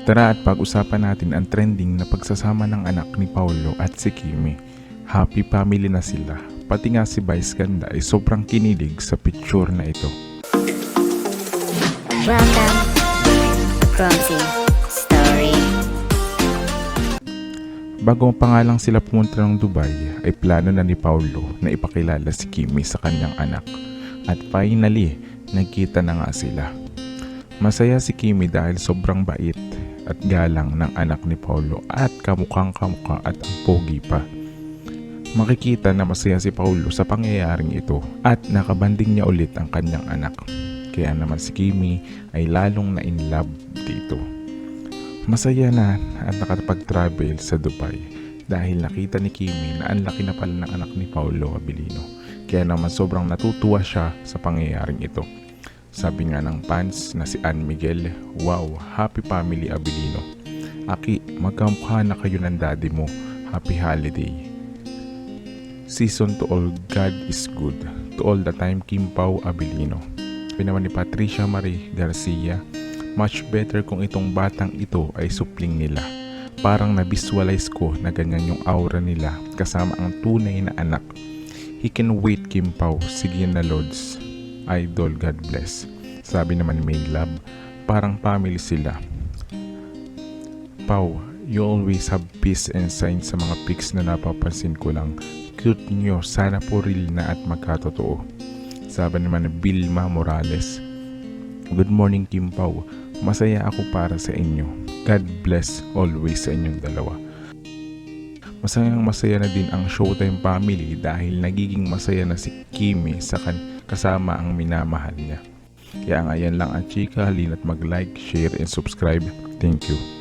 Tara at pag-usapan natin ang trending na pagsasama ng anak ni Paulo at si Kimi. Happy family na sila. Pati nga si Vice Ganda ay sobrang kinilig sa picture na ito. Welcome to Clumsy Story. Bago pa nga lang sila pumunta ng Dubai, ay plano na ni Paulo na ipakilala si Kimi sa kanyang anak. At finally, nagkita na nga sila. Masaya si Kimi dahil sobrang bait at galang ng anak ni Paulo at kamukhang kamukha at ang pogi pa. Makikita na masaya si Paulo sa pangyayaring ito at nakabanding niya ulit ang kanyang anak. Kaya naman si Kimi ay lalong na in love dito. Masaya na at nakapag-travel sa Dubai dahil nakita ni Kimi na ang laki na pala ng anak ni Paolo Abilino. Kaya naman sobrang natutuwa siya sa pangyayaring ito. Sabi nga ng fans na si Ann Miguel, Wow, happy family Abilino. Aki, magkamukha na kayo ng daddy mo. Happy holiday. Season to all, God is good. To all the time, Kim Pao Abilino. Pinaman ni Patricia Marie Garcia, much better kung itong batang ito ay supling nila. Parang na-visualize ko na ganyan yung aura nila kasama ang tunay na anak. He can wait Kim Pao, sige na Lods. Idol, God bless. Sabi naman ni Love, parang family sila. Pau, you always have peace and sign sa mga pics na napapansin ko lang. Cute nyo, sana po real na at magkatotoo. Sabi naman ni Vilma Morales, Good morning Kim Pau, masaya ako para sa inyo. God bless always sa inyong dalawa. Masayang masaya na din ang Showtime family dahil nagiging masaya na si Kimi sa kan kasama ang minamahal niya. Kaya nga yan lang ang chika, halina't mag-like, share, and subscribe. Thank you.